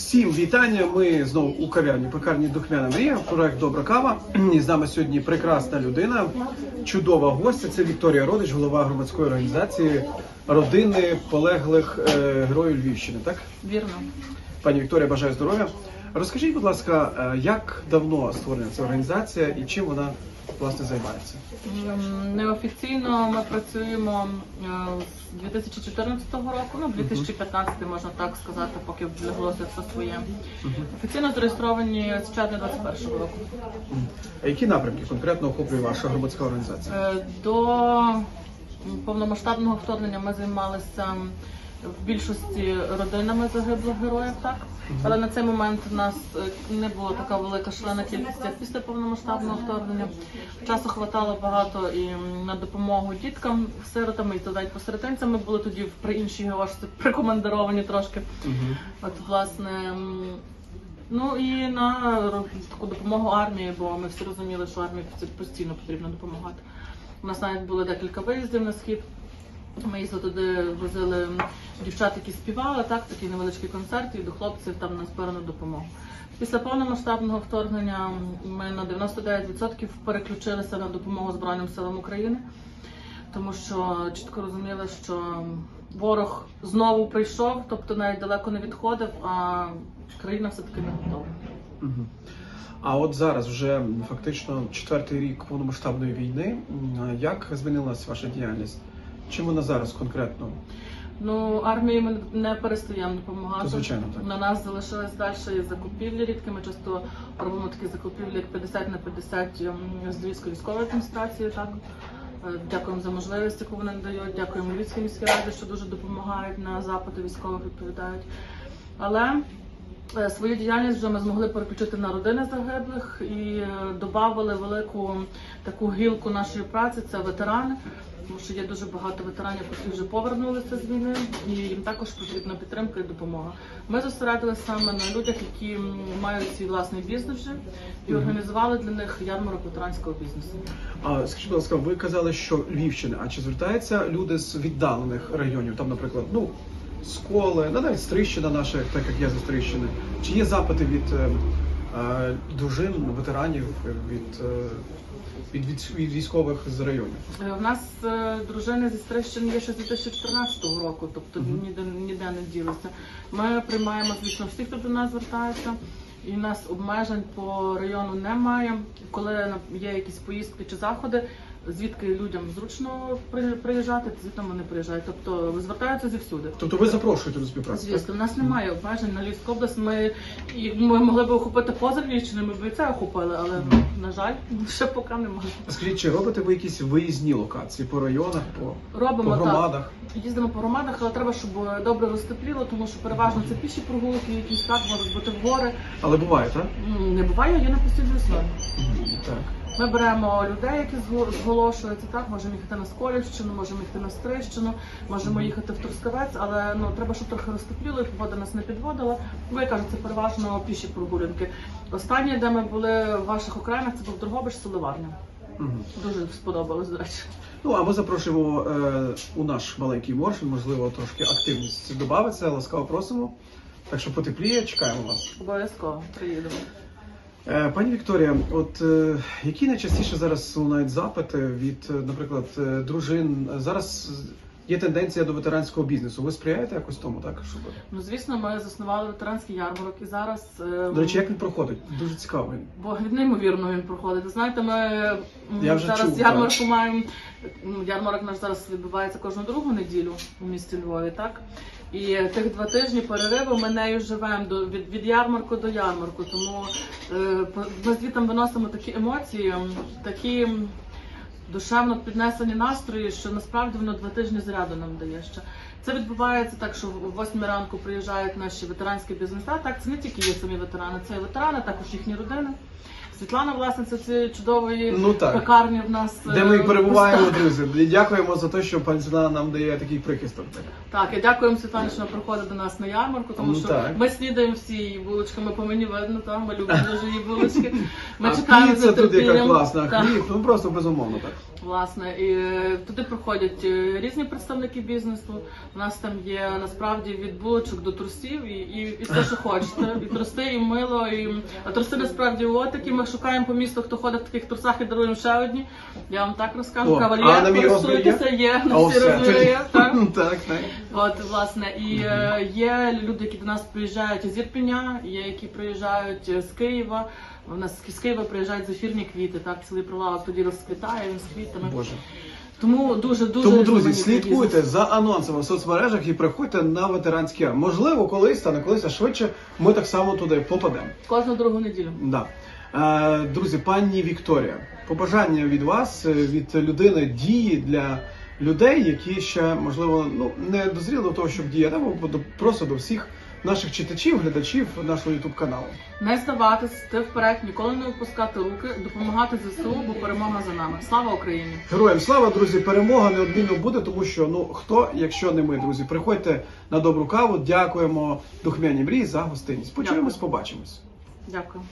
Всім вітання. Ми знову у кав'ярні пекарні Духмяна Мрія, проект Добра кава. І з нами сьогодні прекрасна людина, чудова гостя. Це Вікторія Родич, голова громадської організації родини полеглих е, героїв Львівщини. Так, Вірно. пані Вікторія, бажаю здоров'я. Розкажіть, будь ласка, е, як давно створена ця організація і чим вона власне займається? Неофіційно ми працюємо е, з 2014 року, ну 2015 можна так сказати, поки вляглося все своє. Офіційно зареєстровані з червня 2021 року. А які напрямки конкретно охоплює ваша громадська організація? Е, До повномасштабного вторгнення ми займалися в більшості родинами загиблих героїв, так але на цей момент у нас е, не було така велика члена кількість як після повномасштабного вторгнення. Часу хватало багато і на допомогу діткам, сиротам і то навіть посерединцям ми були тоді при іншій ГОшці прикомандировані трошки. От власне. Ну і на таку допомогу армії, бо ми всі розуміли, що армії постійно потрібно допомагати. У нас навіть було декілька виїздів на схід. Ми їздили туди, возили дівчат, які співали, так, такий невеличкий концерт, і до хлопців там на збирану допомогу. Після повномасштабного вторгнення ми на 99% переключилися на допомогу Збройним силам України, тому що чітко розуміли, що ворог знову прийшов, тобто навіть далеко не відходив, а країна все-таки не готова. А от зараз вже фактично четвертий рік повномасштабної війни. Як змінилася ваша діяльність? Чим вона зараз конкретно? Ну, армії ми не перестаємо допомагати. Звичайно, так. На нас залишились далі закупівлі рідкі. Ми часто робимо такі закупівлі, як 50 на 50 м, з Львівської військової адміністрації. Так Е, дякуємо за можливість, яку вони надають. Дякуємо Львівській міській раді, що дуже допомагають на запити військових відповідають. Але свою діяльність вже ми змогли переключити на родини загиблих і додали велику таку гілку нашої праці. Це ветерани. Тому що є дуже багато ветеранів, які вже повернулися з війни, і їм також потрібна підтримка і допомога. Ми зосередилися саме на людях, які мають свій власний бізнес вже, і організували для них ярмарок ветеранського бізнесу. А скажіть, будь ласка, ви казали, що Львівщина. А чи звертаються люди з віддалених районів? Там, наприклад, ну з Коли, ну, навіть Стрищина наша, так як я зі Стрищини. Чи є запити від е, е, дружин, ветеранів, від, е, від, від, від військових з районів? Е, У нас е, дружини зі Стрищини є ще з 2014 року, тобто Мгм. ніде ніде не ділися. Ми приймаємо звісно всіх, хто до нас звертається. І в нас обмежень по району немає. Коли є якісь поїздки чи заходи, звідки людям зручно при- приїжджати, звідти вони приїжджають. Тобто звертаються зівсюди. Тобто ви запрошуєте до співпраці? так? Звісно, у нас немає обмежень на Львівську область. Ми, і ми могли б охопити поза Львівщиною, ми б і це охопили, але на жаль, ще поки немає. Скажіть, чи робите ви якісь виїзні локації по районах, по, по Робимо так. громадах? Їздимо по громадах, але треба, щоб добре розтепліло, тому що переважно це піші прогулки, якісь так можуть бути в гори. Але буває, так? М, Не буває, є на постійній основі. Так. Ми беремо людей, які зго- зголошуються. Так, можемо їхати на Сколівщину, можемо їхати на Стрищину, можемо їхати в Трускавець, але ну треба, щоб трохи розтепліло, і погода нас не підводила. Бо я кажу, це переважно піші прогулянки. Останнє, де ми були в ваших окраїнах, це був Дрогобич Соливарня. Мгм. Дуже сподобалось, до речі. Ну, а ми запрошуємо е, у наш маленький моршин, можливо, трошки активність додається, ласкаво просимо. Так що потепліє, чекаємо вас. Обов'язково приїдемо. Е, пані Вікторія, от е, які найчастіше зараз лунають запити від, е, наприклад, дружин? Зараз є тенденція до ветеранського бізнесу. Ви сприяєте якось тому, так? Щоб... Ну звісно, ми заснували ветеранський ярмарок і зараз е, До речі, як він проходить? Дуже цікаво. Бо неймовірно він проходить. Ви знаєте, ми Я вже зараз чув, ярмарку маємо. м, Ярмарок наш зараз відбувається кожну другу неділю у місті Львові, так? І тих два тижні перериву ми нею живемо до від, від ярмарку до ярмарку. Тому е, ми звідти виносимо такі емоції, такі душевно піднесені настрої, що насправді воно два тижні заряду нам дає ще. Це відбувається так, що в 8 ранку приїжджають наші ветеранські бізнеса. Так, це не тільки є самі ветерани, це і ветерани, також їхні родини. Світлана, власниця цієї чудової Ну так. пекарні в нас. Де ми і е, перебуваємо, друзі. Дякуємо за те, що пані Світлана нам дає такий прихисток. Так, і дякуємо Світлані, що вона приходить до нас на ярмарку, тому Ну, що так. ми снідаємо всі її булочками, по мені видно, там ми любимо дуже її булочки. Ми а чекаємо з тут яка класна, хліб, ну просто безумовно так. Власне, і туди приходять е, різні представники бізнесу. У нас там є насправді від булочок до трусів і, і, і все, що хочете. І трусти, і мило, і а труси насправді отакі. Ми шукаємо по місту, хто ходить в таких трусах і даруємо ще одні. Я вам так розкажу. Є? користуйтеся, є, на всі розміри. Так. так, так. От власне, і е, є люди, які до нас приїжджають із Ірпеня, є які приїжджають з Києва. У нас з Києва приїжджають зефірні квіти, так цілий прилавок тоді розквітає він з квітами. Боже. Тому дуже дуже Тому, друзі, слідкуйте бізнес. за анонсами в соцмережах і приходьте на ветеранське. Можливо, колись та не колись, а швидше ми так само туди попадемо. кожну другу неділю. Да. Е, друзі, пані Вікторія, побажання від вас, е, від людини дії для людей, які ще можливо ну не дозріли до того, щоб діяти, або просто до всіх наших читачів, глядачів нашого ютуб каналу. Не здаватись, йти вперед, ніколи не опускати руки, допомагати ЗСУ, бо перемога за нами. Слава Україні! Героям слава, друзі! Перемога неодмінно буде, тому що ну хто, якщо не ми, друзі, приходьте на добру каву. Дякуємо духмяні мрії за гостинність. Почуємось, побачимось. Дякую.